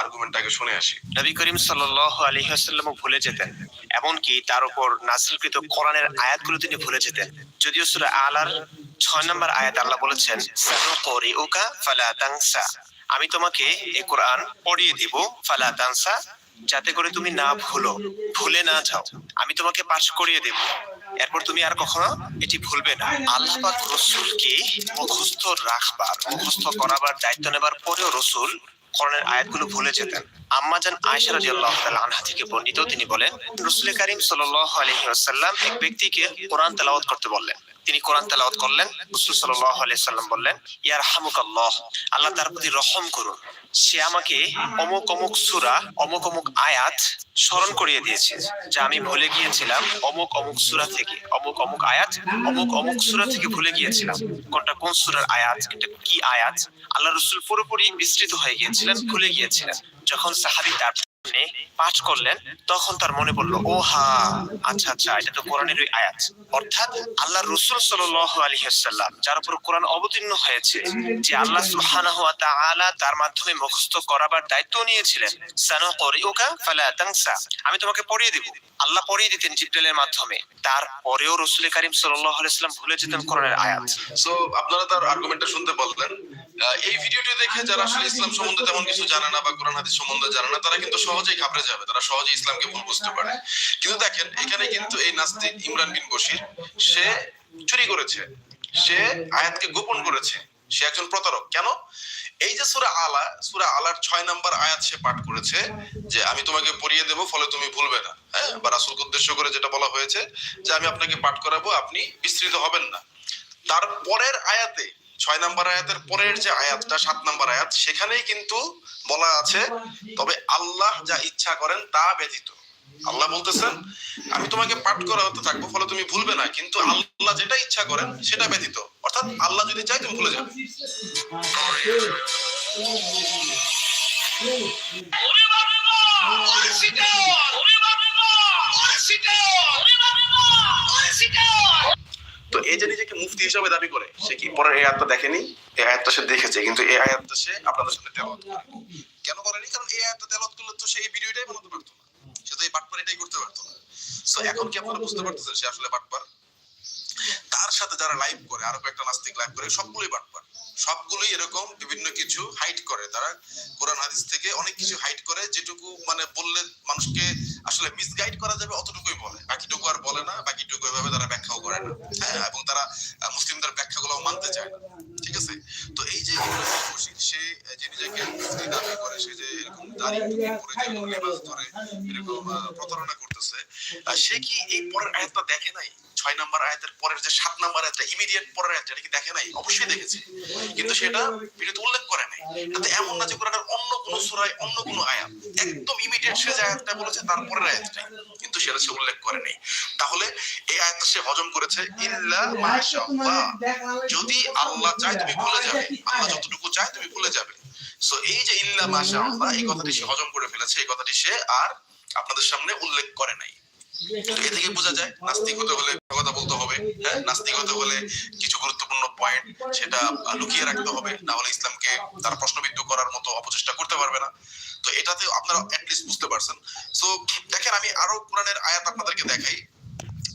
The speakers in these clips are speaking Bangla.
আর্গুমেন্টটাকে শুনে আসি। নবী করিম সাল্লাহ আলহিহাস্লামও ভুলে যেতেন তার উপর নাসিলকৃত কোরআনের আয়াতগুলো তিনি ভুলে যেতেন। যদিও সুরা আলার ছয় নম্বর আয়াত আল্লাহ বলেছেন, সানুকরিউকা ফালা তানসা। আমি তোমাকে এই কোরআন পড়িয়ে দিব, ফালা তানসা, যাতে করে তুমি না ভুলো, ভুলে না যাও। আমি তোমাকে পাশ করিয়ে দেব। এরপর তুমি আর কখনো এটি ভুলবে না। আল্লাহ পাক রসুলকে মুখস্থ রাখবার, মুখস্থ করাবার, দায়িত্ব নেবার পরেও রসুল কোরআনের আয়াতগুলো ভুলে যেতেন। আম্মাজান আয়েশা রাদিয়াল্লাহু তাআলা আনহা থেকে বর্ণিত তিনি বলেন, রাসূল করিম সাল্লাল্লাহু আলাইহি এক ব্যক্তিকে কোরআন তেলাওয়াত করতে বললেন। তিনি কোরআন তেলাওয়াত করলেন, রাসূল আলাইহি সাল্লাম বললেন ইয়ারহামুকাল্লাহ আল্লাহ আল্লাহ তার প্রতি রহম করুন। সে আমাকে অমুক অমুক সূরা, অমুক অমুক আয়াত স্মরণ করিয়ে দিয়েছে, যা আমি ভুলে গিয়েছিলাম অমুক অমুক সূরা থেকে, অমুক অমুক আয়াত, অমুক অমুক সুরা থেকে ভুলে গিয়েছিলাম। কোনটা কোন সূরার আয়াত, এটা কি আয়াত? আল্লাহ রসুল পুরোপুরি বিস্তৃত হয়ে গিয়েছিলেন, ভুলে গিয়েছিলেন। যখন সাহাবি তার সামনে পাঠ করলেন, তখন তার মনে পড়ল, ও হা আচ্ছা আচ্ছা এটা তো কোরআনের ওই আয়াত। অর্থাৎ আল্লাহ রসুল সাল্লাল্লাহু আলাইহি ওয়াসাল্লাম, যার উপর কোরআন অবতীর্ণ হয়েছে, যে আল্লাহ সুবহানাহু ওয়া তাআলা তার মাধ্যমে মুখস্থ করাবার দায়িত্ব নিয়েছিলেন, সানুকরিউকা ফালা তানসা। আমি তোমাকে পড়িয়ে দিব। আল্লাহ পড়িয়ে দিতেন জিব্রাইলের মাধ্যমে। তারপরেও রসুল করিম সাল্লাল্লাহু আলাইহি ওয়াসাল্লাম ভুলে যেতেন কোরআনের আয়াত। সো আপনারা তার আর্গুমেন্টটা শুনতে বললেন। এই ভিডিওটি দেখে যারা আসলে ইসলাম সম্বন্ধে তেমন কিছু জানে না বা কোরআন হাদিস সম্বন্ধে জানে না, তারা কিন্তু সহজেই ঘাবড়ে যাবে, তারা সহজেই ইসলামকে ভুল বুঝতে পারে। কিন্তু দেখেন, এখানে কিন্তু এই নাস্তিক ইমরান বিন বশির, সে চুরি করেছে, সে আয়াতকে গোপন করেছে, সে একজন প্রতারক। কেন? এই যে সূরা আলা, সূরা আলার ছয় নাম্বার আয়াত সে পাঠ করেছে যে, আমি তোমাকে পড়িয়ে দেব, ফলে তুমি ভুলবে না। হ্যাঁ? বা রাসূলকে উদ্দেশ্য করে যেটা বলা হয়েছে যে, আমি আপনাকে পাঠ করাবো, আপনি বিস্তৃত হবেন না। তার পরের আয়াতে ছয় নাম্বার আয়াতের পরের যে আয়াতটা সাত নাম্বার আয়াত সেখানেই কিন্তু বলা আছে তবে আল্লাহ যা ইচ্ছা করেন তা ব্যতীত আল্লাহ বলতেছেন আমি তোমাকে পাঠ করাতে থাকব ফলে তুমি ভুলবে না কিন্তু আল্লাহ যেটা ইচ্ছা করেন সেটা ব্যতীত অর্থাৎ আল্লাহ যদি চায় তুমি ভুলে যাবে তো এই যে নিজেকে মুফতি হিসাবে দাবি করে, সে কি পরের এই আয়াতটা দেখেনি? এই আয়াতটা সে দেখেছে, কিন্তু এই আয়াতটা সে আপনাদের সামনে তেলাওয়াত কেন করেনি? কারণ এই আয়াতটা তেলাওয়াত করলে তো সে এই ভিডিওটাই বানাতে পারতো না। সে তো এই বাটপার এটাই করতে পারতো না। সো এখন কি আপনারা বুঝতে পারতেছেন সে আসলে বাটপার তার সাথে যারা লাইভ করে, আরও কয়েকটা নাস্তিক লাইভ করে, সবগুলোই বাটপার সবগুলোই এরকম বিভিন্ন কিছু হাইড করে। তারা কোরআন, হাদিস থেকে অনেক কিছু হাইড করে, যেটুকু মানে বললে মানুষকে আসলে মিসগাইড করা যাবে অতটুকুই বলে। বাকিটুকু আর বলে না, বাকিটুকু এভাবে তারা ব্যাখ্যাও করে না। হ্যাঁ এবং তারা মুসলিমদের ব্যাখ্যাগুলো মানতে চায় না। ঠিক আছে? তো এই যে সে, যে নিজেকে দাবি করে, সে যে এরকম দাঁড়িয়ে এরকম প্রতারণা করতেছে সে কি এই পরের আয়াতটা দেখে নাই? ছয় নাম্বার আয়াতের পরের যে সাত নাম্বার আয়াতটা ইমিডিয়েট পরের আয়াতটা কি দেখে নাই? অবশ্যই দেখেছে। কিন্তু সেটা ভিডিওতে উল্লেখ করে নাই। তাতে এমন না যে কোরআনের অন্য কোনো সূরায়, অন্য কোনো আয়াত, একদম ইমিডিয়েট সে যে আয়াতটা বলেছে তারপরের আয়াতটাই। কিন্তু সেটা সে উল্লেখ করে নাই। তাহলে এই আয়াতটা সে হজম করেছে ইল্লা মাশাআল্লাহ। যদি আল্লাহ চায়, তুমি ভুলে যাবে। আল্লাহ যতটুকু চায়, তুমি ভুলে যাবে। সো এই যে ইল্লা মাশাআল্লাহ, এই কথাটি সে হজম করে ফেলেছে, এই কথাটি সে আর আপনাদের সামনে উল্লেখ করে নাই। এ বোঝা যায় নাস্তিক হতে হলে কথা বলতে হবে হ্যাঁ? নাস্তিক হতে হলে কিছু গুরুত্বপূর্ণ পয়েন্ট সেটা লুকিয়ে রাখতে হবে, না হলে ইসলামকে তারা প্রশ্নবিদ্ধ করার মতো অপচেষ্টা করতে পারবে না। তো এটাতে আপনারা অ্যাটলিস্ট বুঝতে পারছেন। সো দেখেন, আমি আরও কোরআনের আয়াত আপনাদেরকে দেখাই।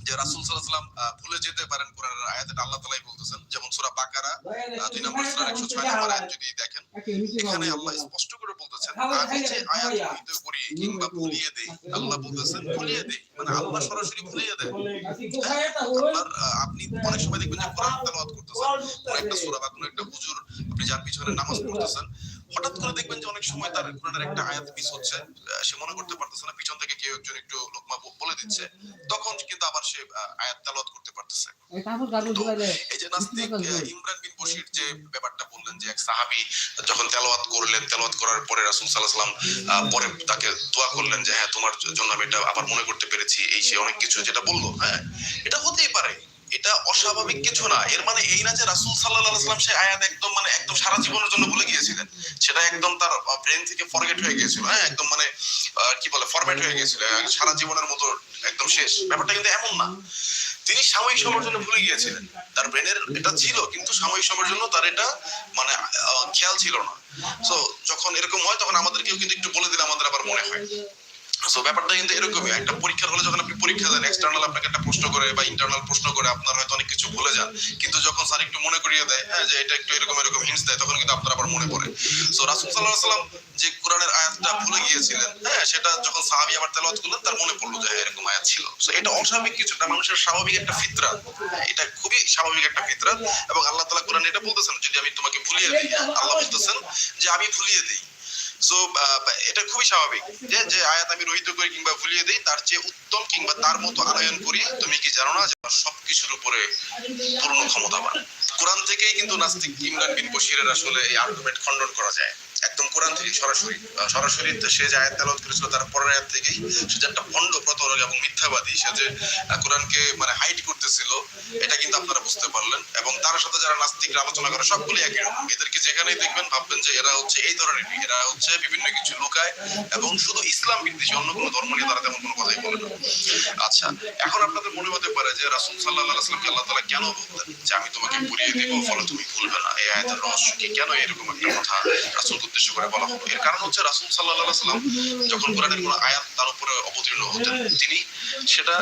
যে রাসূল আলাইহি ভুলে যেতে পারেন কোরআনের আয়াত আল্লাহ তাআলাই বলতেছেন, যেমন সূরা বাকারা দুই নম্বর সূরা 106 নম্বর আয়াত যদি দেখেন, এখানে আল্লাহ স্পষ্ট করে বলতেছেন, আমি যে আয়াত কিংবা ভুলিয়ে দেয় আল্লাহ বলতেছেন, ভুলিয়ে দেয় মানে আল্লাহ সরাসরি ভুলিয়ে দেয়। আপনি অনেক সময় দেখবেন যে কোরআন তেলাওয়াত করতেছেন। কোন একটা সূরা বা কোন একটা হুজুর আপনি যার পিছনে নামাজ পড়তেছেন হঠাৎ করে দেখবেন যে অনেক সময় তার কোরআনের একটা আয়াত মিস হচ্ছে সে মনে করতে পারতেছে না পিছন থেকে কেউ একজন একটু লোকমা বলে দিচ্ছে তখন কিন্তু আবার সে আয়াত তেলাওয়াত করতে পারতেছে। এই যে নাস্তিক ইমরান বিন বশির যে ব্যাপারটা বললেন যে এক সাহাবী যখন তেলাওয়াত করলেন তেলাওয়াত করার পরে রাসূল সাল্লাল্লাহু আলাইহি সাল্লাম পরে তাকে দোয়া করলেন যে হ্যাঁ তোমার জন্য আমি এটা আবার মনে করতে পেরেছি এই সে অনেক কিছু যেটা বলল। হ্যাঁ এটা হতেই পারে। এটা অস্বাভাবিক কিছু না। এর মানে এই না যে রাসূল আলাইহি সাল্লাম সে আয়াত একদম মানে একদম সারা জীবনের জন্য ভুলে গিয়েছিলেন। সেটা একদম তার ব্রেন থেকে ফরগেট হয়ে গিয়েছিল হ্যাঁ? একদম মানে কি বলে ফরম্যাট হয়ে গিয়েছিল সারা জীবনের মতো একদম শেষ। ব্যাপারটা কিন্তু এমন না। তিনি সাময়িক সময়ের জন্য ভুলে গিয়েছিলেন। তার ব্রেনের এটা ছিল, কিন্তু সাময়িক সময়ের জন্য তার এটা মানে খেয়াল ছিল না। সো যখন এরকম হয়, তখন আমাদেরকেও কিন্তু একটু বলে দিলে আমাদের আবার মনে হয়। সো ব্যাপারটা কিন্তু এরকমই। একটা পরীক্ষার হলে যখন আপনি পরীক্ষা দেন এক্সটার্নাল আপনাকে একটা প্রশ্ন করে বা ইন্টারনাল প্রশ্ন করে আপনার হয়তো অনেক কিছু ভুলে যান। কিন্তু যখন স্যার একটু মনে করিয়ে দেয় হ্যাঁ যে এটা একটু এরকম এরকম দেয় তখন কিন্তু আপনার আবার মনে পড়ে। সো রাসূল আলাইহি সাল্লাম যে কোরআনের আয়াতটা ভুলে গিয়েছিলেন হ্যাঁ সেটা যখন সাহাবী আবার করলেন তার মনে পড়ল যে হ্যাঁ, এরকম আয়াত ছিল। সো এটা অস্বাভাবিক কিছু না মানুষের স্বাভাবিক একটা ফিতরাত। এটা খুবই স্বাভাবিক একটা ফিতরাত এবং আল্লাহ তাআলা কোরআনে এটা বলতেছেন যদি আমি তোমাকে ভুলিয়ে দিই আল্লাহ বলতেছেন যে আমি ভুলিয়ে দিই। সো এটা খুবই স্বাভাবিক যে যে আয়াত আমি রহিত করি কিংবা ভুলিয়ে দিই, তার চেয়ে উত্তম কিংবা তার মতো আনয়ন করি, তুমি কি জানো না সবকিছুর উপরে পূর্ণ ক্ষমতাবান? কোরআন থেকেই কিন্তু নাস্তিক ইমরান বিন বশিরের আসলে এই আর্গুমেন্ট খণ্ডন করা যায়। একদম কোরআন থেকে সরাসরি সরাসরি সে যে আয়াত তেলাওয়াত করেছিল তার পরের আয়াত থেকেই সে যে একটা ভণ্ড প্রতারক এবং মিথ্যাবাদী, সে যে কোরআনকে মানে হাইড করতেছিল, এটা কিন্তু আপনারা বুঝতে পারলেন। এবং তার সাথে যারা নাস্তিকরা আলোচনা করে, সবগুলি একই রকম। এদেরকে যেখানেই দেখবেন, ভাববেন যে এরা হচ্ছে এই ধরনের এরা হচ্ছে বিভিন্ন কিছু লুকায় এবং শুধু ইসলাম বিদ্বেষী, অন্য কোনো ধর্ম নিয়ে তারা তেমন কোনো কথাই বলে না। আচ্ছা এখন আপনাদের মনে হতে পারে যে রাসূল সাল্লাল্লাহু আলাইহি ওয়াসাল্লামকে আল্লাহ তালা কেন বলতেন যে আমি তোমাকে পুরিয়ে ফলে তুমি ভুলবে না। এই আয়াতের রহস্য কি? কেন এরকম একটা কথা রাসুল উদ্দেশ্য করে বলা হলো? এর কারণ হচ্ছে রাসুল সাল্লাহ সাল্লাম যখন কোরআনের কোনো আয়াত তার উপরে অবতীর্ণ হতেন তিনি সেটা